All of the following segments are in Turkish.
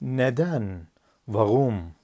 Neden? Warum?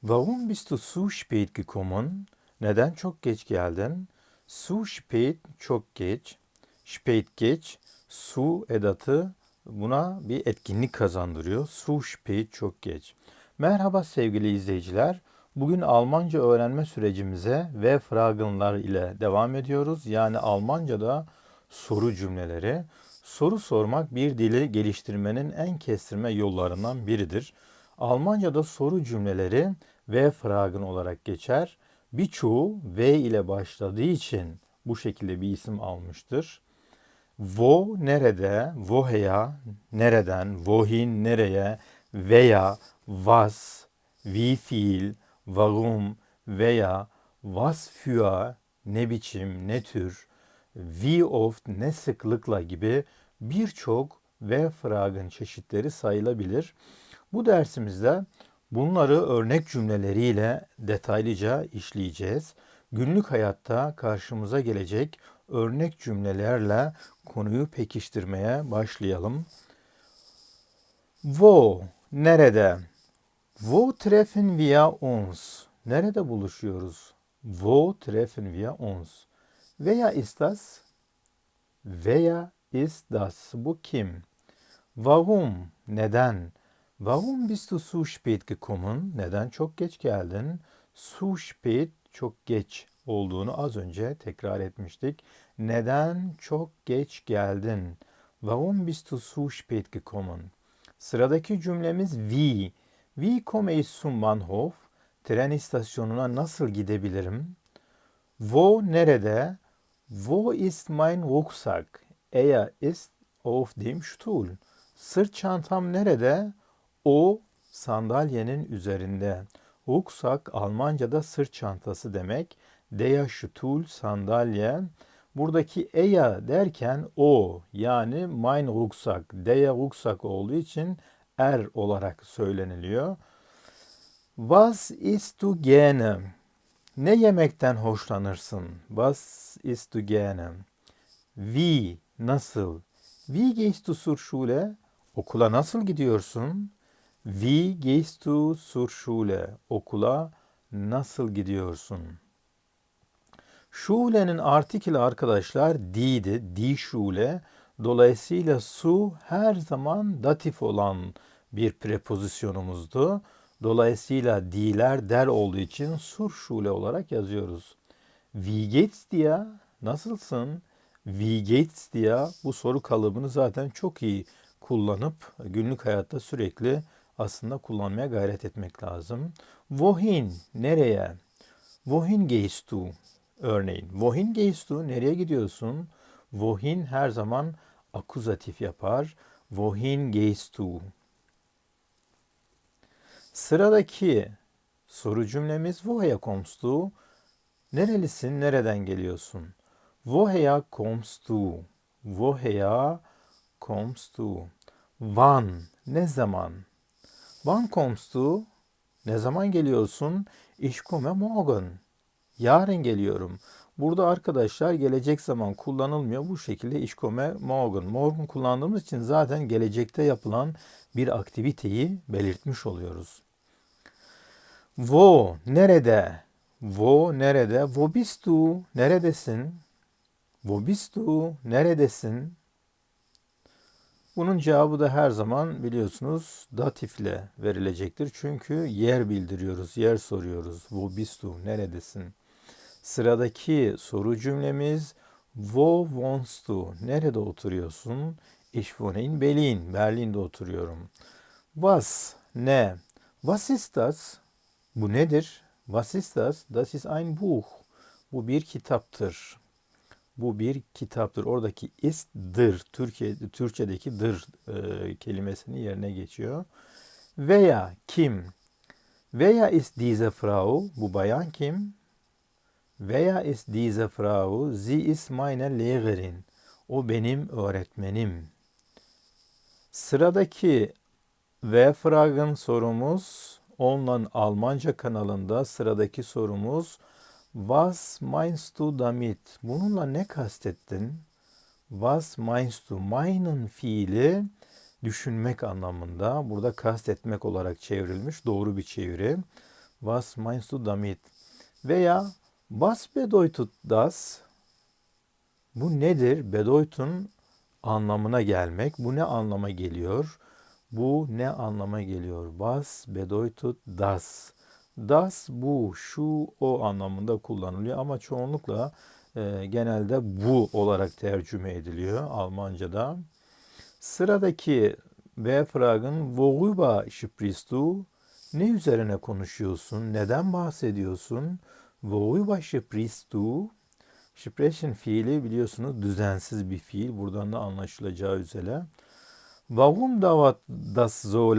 Warum bist du zu spät gekommen? Neden çok geç geldin? Zu spät çok geç. Spät geç. Su edatı buna bir etkinlik kazandırıyor. Zu spät çok geç. Merhaba sevgili izleyiciler. Bugün Almanca öğrenme sürecimize ve Fragenlar ile devam ediyoruz. Yani Almanca'da soru cümleleri. Soru sormak bir dili geliştirmenin en kestirme yollarından biridir. Almanca'da soru cümleleri V Fragen olarak geçer. Birçoğu V ile başladığı için bu şekilde bir isim almıştır. Wo nerede, woher nereden, wohin nereye veya was, wie viel, warum veya was für ne biçim, ne tür, wie oft, ne sıklıkla gibi birçok ve fragen çeşitleri sayılabilir. Bu dersimizde bunları örnek cümleleriyle detaylıca işleyeceğiz. Günlük hayatta karşımıza gelecek örnek cümlelerle konuyu pekiştirmeye başlayalım. Wo, nerede? Wo treffen wir uns? Nerede buluşuyoruz? Wo treffen wir uns? Wer ist das? Wer ist das? Bu kim? Warum? Neden? Warum bist du zu spät gekommen? Neden çok geç geldin? Zu spät çok geç olduğunu az önce tekrar etmiştik. Neden çok geç geldin? Warum bist du zu spät gekommen? Sıradaki cümlemiz wie. Wie komme ich zum Bahnhof? Tren istasyonuna nasıl gidebilirim? Wo nerede? Wo ist mein Rucksack? Er ist auf dem Stuhl. Sırt çantam nerede? O sandalyenin üzerinde. Rucksack Almanca'da sırt çantası demek. Der Stuhl sandalye. Buradaki eya derken o yani mein Rucksack, der Rucksack olduğu için er olarak söyleniliyor. Was isst du gerne? Ne yemekten hoşlanırsın? Was isst du gerne? Wie, nasıl? Wie gehst du zur Schule? Okula nasıl gidiyorsun? Wie gehst du zur Schule? Okula nasıl gidiyorsun? Schule'nin artikeli arkadaşlar di'di, die Schule. Dolayısıyla su her zaman datif olan bir prepozisyonumuzdu. Dolayısıyla di'ler der olduğu için sur Schule olarak yazıyoruz. Wie geht's dir? Nasılsın? Wie geht's dir? Bu soru kalıbını zaten çok iyi kullanıp günlük hayatta sürekli aslında kullanmaya gayret etmek lazım. Wohin, nereye? Wohin gehst du? Örneğin, wohin gehst du? Nereye gidiyorsun? Wohin her zaman akuzatif yapar. Wohin gehst du? Sıradaki soru cümlemiz woher kommst du? Nerelisin, nereden geliyorsun? Woher kommst du? Woher kommst du? Wann, ne zaman? Wann kommst du? Ne zaman geliyorsun? Ich komme morgen. Yarın geliyorum. Burada arkadaşlar gelecek zaman kullanılmıyor. Bu şekilde ich komme morgen. Morgen kullandığımız için zaten gelecekte yapılan bir aktiviteyi belirtmiş oluyoruz. Wo, nerede? Wo, nerede? Wo bist du? Neredesin? Wo bist du? Neredesin? Bunun cevabı da her zaman biliyorsunuz datifle verilecektir. Çünkü yer bildiriyoruz, yer soruyoruz. Wo bist du? Neredesin? Sıradaki soru cümlemiz Wo wohnst du? Nerede oturuyorsun? Ich wohne in Berlin. Berlin'de oturuyorum. Was? Ne? Was ist das? Bu nedir? Was ist das? Das ist ein Buch. Bu bir kitaptır. Bu bir kitaptır. Oradaki ist'dir. Türkiye, Türkçedeki dır e, kelimesinin yerine geçiyor. Veya kim? Veya ist diese Frau? Bu bayan kim? Veya ist diese Frau? Sie ist meine Lehrerin. O benim öğretmenim. Sıradaki ve Fragen sorumuz Online Almanca kanalında sıradaki sorumuz Was meinst du damit? Bununla ne kastettin? Was meinst du? Meinen fiili düşünmek anlamında. Burada kastetmek olarak çevrilmiş. Doğru bir çeviri. Was meinst du damit? Veya was bedeutet das? Bu nedir? Bedeutun anlamına gelmek. Bu ne anlama geliyor? Bu ne anlama geliyor? Was bedeutet das? Das bu, şu, o anlamında kullanılıyor ama çoğunlukla e, genelde bu olarak tercüme ediliyor Almanca'da. Sıradaki Befragen worüber sprichst du? Ne üzerine konuşuyorsun? Neden bahsediyorsun? Worüber sprichst du? Sprechen fiili biliyorsunuz düzensiz bir fiil. Buradan da anlaşılacağı üzere. Warum dauert das so?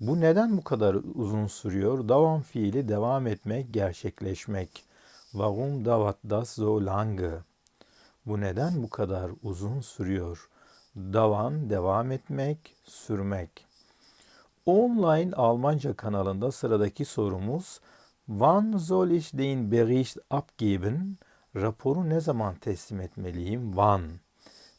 Bu neden bu kadar uzun sürüyor? Devam fiili devam etmek, gerçekleşmek. Warum dauert das so? Bu neden bu kadar uzun sürüyor? Davan devam etmek, sürmek. Online Almanca kanalında sıradaki sorumuz Wann soll ich den Bericht abgeben? Raporu ne zaman teslim etmeliyim? Wann?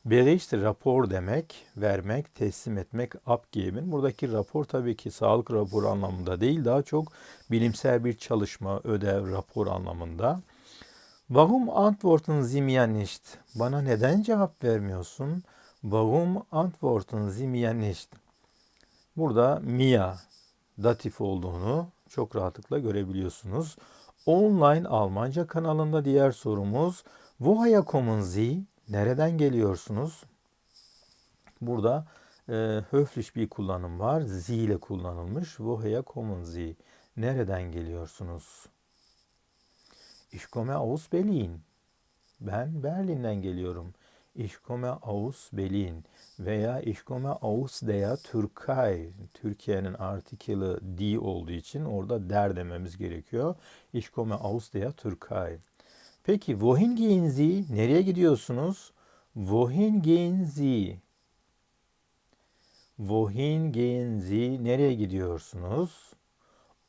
Bericht rapor demek, vermek, teslim etmek, abgeben. Buradaki rapor tabii ki sağlık raporu anlamında değil, daha çok bilimsel bir çalışma, ödev, rapor anlamında. Warum antworten Sie? Bana neden cevap vermiyorsun? Warum antworten Sie? Burada Mia datif olduğunu çok rahatlıkla görebiliyorsunuz. Online Almanca kanalında diğer sorumuz Woher kommen Sie? Nereden geliyorsunuz? Burada e, höflich bir kullanım var. Sie ile kullanılmış. Woher kommen Sie? Nereden geliyorsunuz? Ich komme aus Berlin. Ben Berlin'den geliyorum. Ich komme aus Berlin veya ich komme aus der Türkei. Türkiye'nin artikeli di olduğu için orada der dememiz gerekiyor. Ich komme aus der Türkei. Peki wohin gehen Sie? Nereye gidiyorsunuz? Wohin gehen Sie? Wohin gehen Sie? Nereye gidiyorsunuz?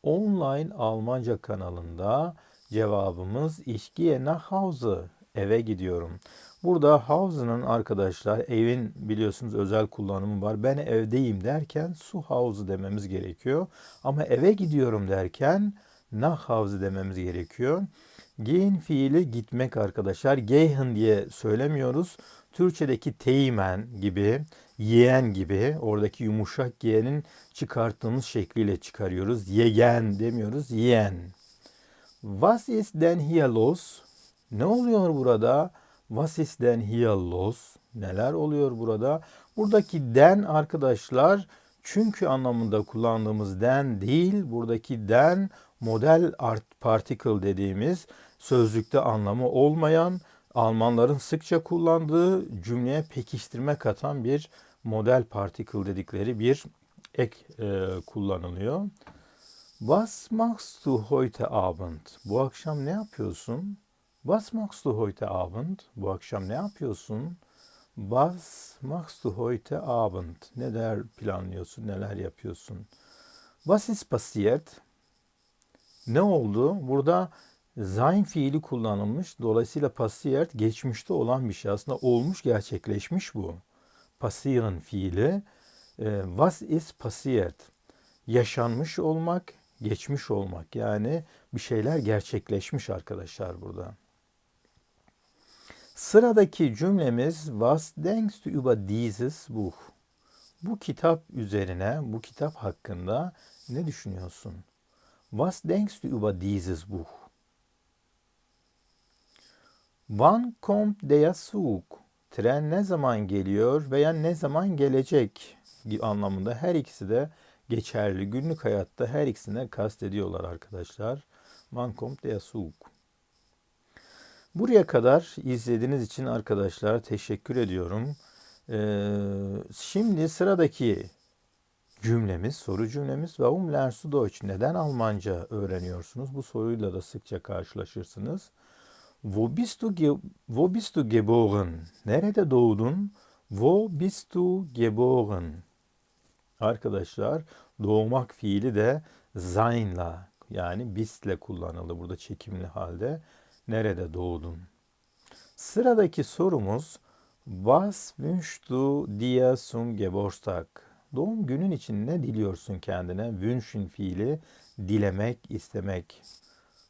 Online Almanca kanalında cevabımız Ich gehe nach Hause. Eve gidiyorum. Burada Hause'nın arkadaşlar evin biliyorsunuz özel kullanımı var. Ben evdeyim derken su Hause dememiz gerekiyor. Ama eve gidiyorum derken nach Hause dememiz gerekiyor. Gehen fiili gitmek arkadaşlar. Gehen diye söylemiyoruz. Türkçedeki teğmen gibi, yeğen gibi oradaki yumuşak yeğenin çıkarttığımız şekliyle çıkarıyoruz. Yegen demiyoruz, yeğen. Was ist denn hier los? Ne oluyor burada? Was ist denn hier los? Neler oluyor burada? Buradaki den arkadaşlar çünkü anlamında kullandığımız den değil, buradaki den model art particle dediğimiz sözlükte anlamı olmayan Almanların sıkça kullandığı cümleye pekiştirme katan bir model particle dedikleri bir ek e, kullanılıyor. Was machst du heute Abend? Bu akşam ne yapıyorsun? Was machst du heute Abend? Bu akşam ne yapıyorsun? Was machst du heute Abend? Neler planlıyorsun, neler yapıyorsun? Was ist passiert? Ne oldu? Burada sein fiili kullanılmış. Dolayısıyla passiert geçmişte olan bir şey. Aslında olmuş, gerçekleşmiş bu. Passieren fiili. E, was ist passiert? Yaşanmış olmak, geçmiş olmak. Yani bir şeyler gerçekleşmiş arkadaşlar burada. Sıradaki cümlemiz Was denkst du über dieses Buch? Bu kitap üzerine, bu kitap hakkında ne düşünüyorsun? Was denkst du über dieses Buch? Wann kommt der Zug? Tren ne zaman geliyor veya ne zaman gelecek anlamında her ikisi de geçerli. Günlük hayatta her ikisine kastediyorlar arkadaşlar. Wann kommt der Zug? Buraya kadar izlediğiniz için arkadaşlar teşekkür ediyorum. Ee, şimdi sıradaki cümlemiz, soru cümlemiz Warum lernst du Deutsch? Neden Almanca öğreniyorsunuz? Bu soruyla da sıkça karşılaşırsınız. Wo bist du, wo bist du geboren? Nerede doğdun? Wo bist du geboren? Arkadaşlar doğmak fiili de sein'la yani bistle kullanıldı burada çekimli halde. Nerede doğdun? Sıradaki sorumuz Was wünschst du dir zum Geburtstag? Doğum günün için ne diliyorsun kendine? Wünschen fiili dilemek, istemek.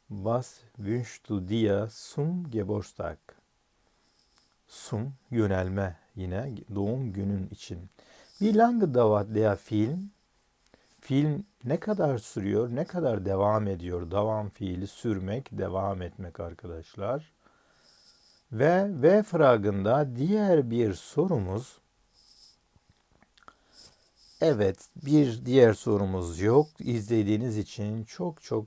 Was wünschst du dir zum Geburtstag? Zum yönelme yine doğum günün için. Wie lange dauert der Film? Film ne kadar sürüyor? Ne kadar devam ediyor? Devam fiili sürmek, devam etmek arkadaşlar. Ve V fragında diğer bir sorumuz Evet, bir diğer sorumuz yok. İzlediğiniz için çok çok